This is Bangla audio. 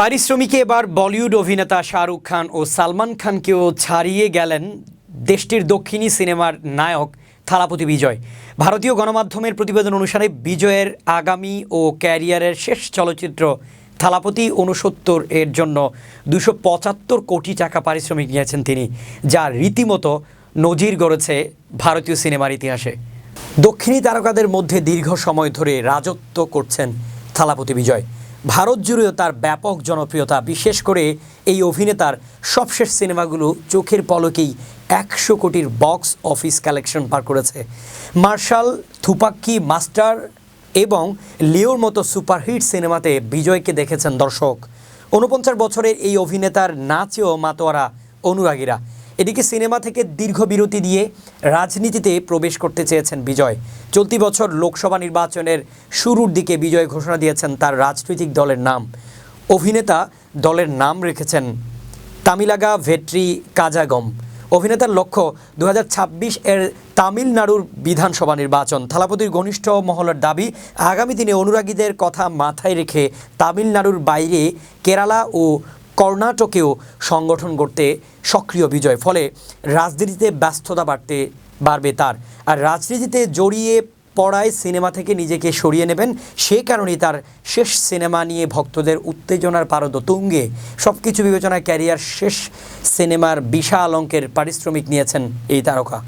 পারিশ্রমিকে এবার বলিউড অভিনেতা শাহরুখ খান ও সালমান খানকেও ছাড়িয়ে গেলেন দেশটির দক্ষিণী সিনেমার নায়ক থালাপতি বিজয়। ভারতীয় গণমাধ্যমের প্রতিবেদন অনুসারে বিজয়ের আগামী ও ক্যারিয়ারের শেষ চলচ্চিত্র থালাপতি উনসত্তর এর জন্য দুশো পঁচাত্তর কোটি টাকা পারিশ্রমিক নিয়েছেন তিনি, যা রীতিমতো নজির গড়েছে ভারতীয় সিনেমার ইতিহাসে। দক্ষিণী তারকাদের মধ্যে দীর্ঘ সময় ধরে রাজত্ব করছেন থালাপতি বিজয়। ভারত জুড়েও তার ব্যাপক জনপ্রিয়তা, বিশেষ করে এই অভিনেতার সবশেষ সিনেমাগুলো চোখের পলকেই একশো কোটির বক্স অফিস কালেকশন পার করেছে। মার্শাল, থুপাক্কি, মাস্টার এবং লিওর মতো সুপারহিট সিনেমাতে বিজয়কে দেখেছেন দর্শক। ঊনপঞ্চাশ বছরের এই অভিনেতার নাচেও মাতোয়ারা অনুরাগীরা। এদিকে সিনেমা থেকে দীর্ঘ বিরতি দিয়ে রাজনীতিতে প্রবেশ করতে চেয়েছেন বিজয়। চলতি বছর লোকসভা নির্বাচনের শুরুর দিকে বিজয় ঘোষণা দিয়েছেন তার রাজনৈতিক দলের নাম। অভিনেতা দলের নাম রেখেছেন তামিলাগা ভেট্রি কাজাগম। অভিনেতার লক্ষ্য দু হাজার ছাব্বিশ এর তামিলনাড়ুর বিধানসভা নির্বাচন। থালাপতির ঘনিষ্ঠ মহলের দাবি, আগামী দিনে অনুরাগীদের কথা মাথায় রেখে তামিলনাড়ুর বাইরে কেরালা ও কর্ণাটকেও সংগঠন করতে সক্রিয় বিজয়, ফলে রাজনীতিতে ব্যস্ততা বাড়তে, বাড়বে তার। আর রাজনীতিতে জড়িয়ে পড়ায় সিনেমা থেকে নিজেকে সরিয়ে নেবেন, সে কারণেই তার শেষ সিনেমা নিয়ে ভক্তদের উত্তেজনার পারদ তুঙ্গে। সব কিছু বিবেচনায় ক্যারিয়ার শেষ সিনেমার বিশাল অঙ্কের পারিশ্রমিক নিয়েছেন এই তারকা।